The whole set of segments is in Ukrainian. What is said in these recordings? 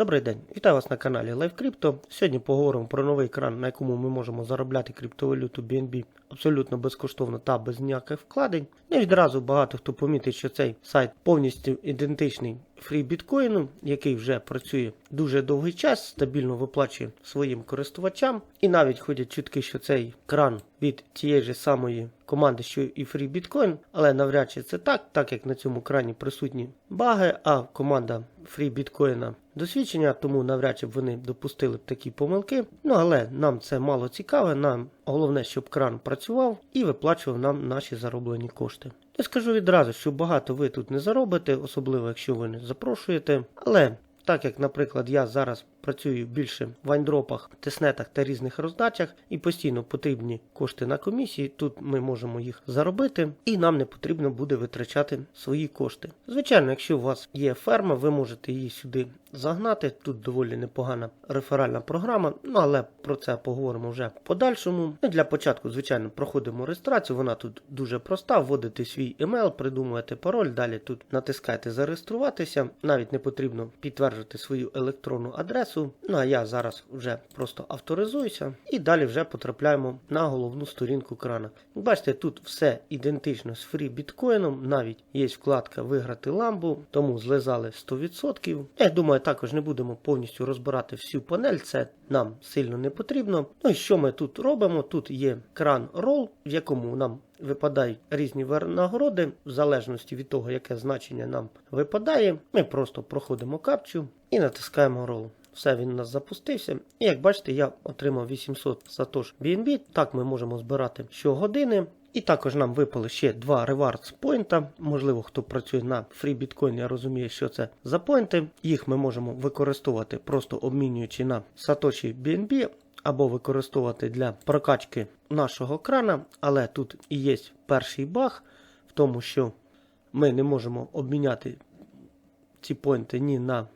Добрий день, вітаю вас на каналі LiveCrypto. Сьогодні поговоримо про новий екран, на якому ми можемо заробляти криптовалюту BNB абсолютно безкоштовно та без ніяких вкладень. Не відразу багато хто помітить, що цей сайт повністю ідентичний фрі біткоїну, який вже працює дуже довгий час, стабільно виплачує своїм користувачам. І навіть ходять чутки, що цей кран від тієї ж самої команди, що і біткоін, але навряд чи це так, так як на цьому крані присутні баги, а команда біткоїна досвідчення, тому навряд чи б вони допустили б такі помилки. Ну але нам це мало цікаве. Нам головне, щоб кран працював і виплачував нам наші зароблені кошти. Я скажу відразу, що багато ви тут не заробите, особливо якщо ви не запрошуєте. Але так як, наприклад, я зараз працюю більше в вайндропах, теснетах та різних роздачах, і постійно потрібні кошти на комісії, тут ми можемо їх заробити, і нам не потрібно буде витрачати свої кошти. Звичайно, якщо у вас є ферма, ви можете її сюди загнати. Тут доволі непогана реферальна програма, ну але про це поговоримо вже в подальшому. Ну, для початку, звичайно, проходимо реєстрацію. Вона тут дуже проста. Вводите свій емейл, придумуєте пароль. Далі тут натискаєте зареєструватися. Навіть не потрібно підтверджувати свою електронну адресу. Ну а я зараз вже просто авторизуюся і далі вже потрапляємо на головну сторінку крана. Бачите, тут все ідентично з фрі біткоїном, навіть є вкладка Виграти ламбу, тому злизали 100%. Я думаю, також не будемо повністю розбирати всю панель, це нам сильно не потрібно. Ну і що ми тут робимо? Тут є кран Roll, в якому нам випадають різні нагороди, в залежності від того, яке значення нам випадає. Ми просто проходимо капчу і натискаємо Roll. Все, він у нас запустився. І як бачите, я отримав 800 сатош BNB. Так ми можемо збирати щогодини. І також нам випали ще два rewards поінта. Можливо, хто працює на FreeBitcoin, я розумію, що це за поінти. Їх ми можемо використовувати, просто обмінюючи на Satoshi BNB, або використовувати для прокачки нашого крана. Але тут і є перший баг в тому, що ми не можемо обміняти ці поінти ні на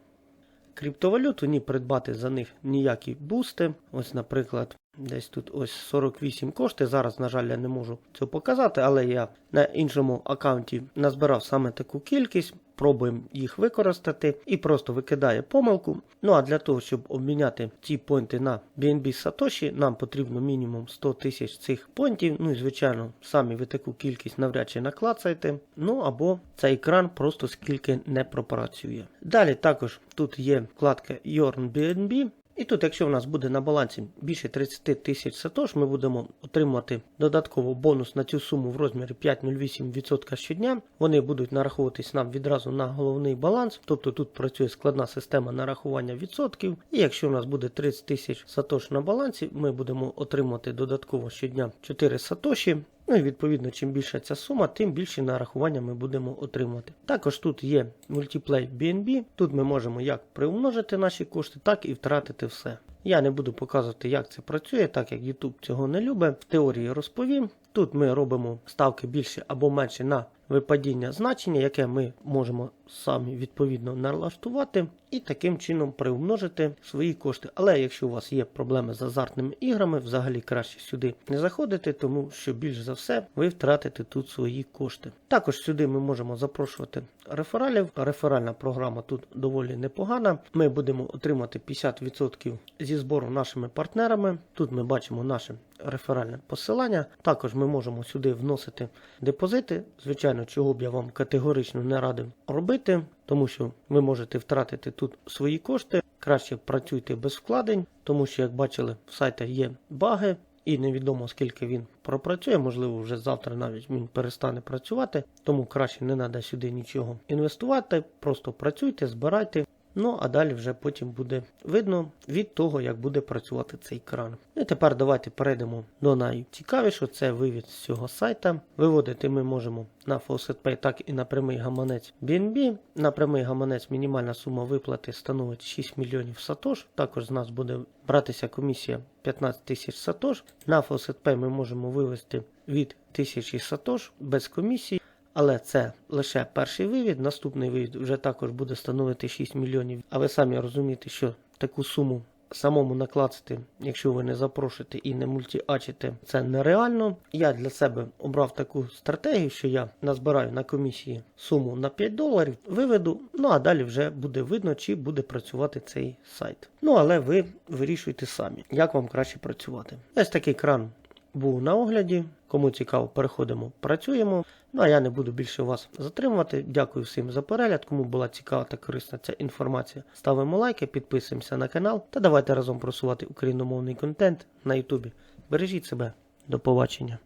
криптовалюту, ні придбати за них ніякі бусти. Ось, наприклад, десь тут ось 48 кошти. Зараз, на жаль, я не можу це показати, але я на іншому аккаунті назбирав саме таку кількість. Пробуємо їх використати і просто викидає помилку. Ну а для того, щоб обміняти ці поінти на BNB Satoshi, нам потрібно мінімум 100 тисяч цих поінтів. Ну і звичайно, самі ви таку кількість навряд чи наклацаєте. Ну або цей екран просто скільки не пропрацює. Далі також тут є вкладка Earn BNB. І тут, якщо в нас буде на балансі більше 30 тисяч сатош, ми будемо отримувати додатково бонус на цю суму в розмірі 5,08% щодня. Вони будуть нараховуватись нам відразу на головний баланс. Тобто тут працює складна система нарахування відсотків. І якщо в нас буде 30 тисяч сатош на балансі, ми будемо отримувати додатково щодня 4 сатоші. Ну і відповідно, чим більша ця сума, тим більше нарахування ми будемо отримувати. Також тут є мультиплей BNB. Тут ми можемо як приумножити наші кошти, так і втратити все. Я не буду показувати, як це працює, так як YouTube цього не любить. В теорії розповім. Тут ми робимо ставки більше або менше на випадіння значення, яке ми можемо самі відповідно налаштувати, і таким чином приумножити свої кошти. Але якщо у вас є проблеми з азартними іграми, взагалі краще сюди не заходити, тому що більш за все ви втратите тут свої кошти. Також сюди ми можемо запрошувати рефералів. Реферальна програма тут доволі непогана. Ми будемо отримати 50% зі збору нашими партнерами. Тут ми бачимо наше реферальне посилання. Також ми можемо сюди вносити депозити. Звичайно, чого б я вам категорично не радив робити, тому що ви можете втратити тут свої кошти. Краще працюйте без вкладень, тому що, як бачили, в сайтах є баги. І невідомо скільки він пропрацює, можливо, вже завтра навіть він перестане працювати, тому краще не треба сюди нічого інвестувати. Просто працюйте, збирайте. Ну, а далі вже потім буде видно від того, як буде працювати цей кран. І тепер давайте перейдемо до найцікавішого, це вивід з цього сайта. Виводити ми можемо на FaucetPay, так і на прямий гаманець BNB. На прямий гаманець мінімальна сума виплати становить 6 мільйонів сатош. Також з нас буде братися комісія 15 тисяч сатош. На FaucetPay ми можемо вивести від 1000 сатош без комісії. Але це лише перший вивід. Наступний вивід вже також буде становити 6 мільйонів. А ви самі розумієте, що таку суму самому наклацати, якщо ви не запрошуєте і не мультіачите, це нереально. Я для себе обрав таку стратегію, що я назбираю на комісії суму на 5 доларів, виведу, ну а далі вже буде видно, чи буде працювати цей сайт. Ну але ви вирішуйте самі, як вам краще працювати. Ось такий кран був на огляді. Кому цікаво, переходимо, працюємо. Ну а я не буду більше вас затримувати. Дякую всім за перегляд. Кому була цікава та корисна ця інформація, ставимо лайки, підписуємося на канал та давайте разом просувати україномовний контент на Ютубі. Бережіть себе, до побачення.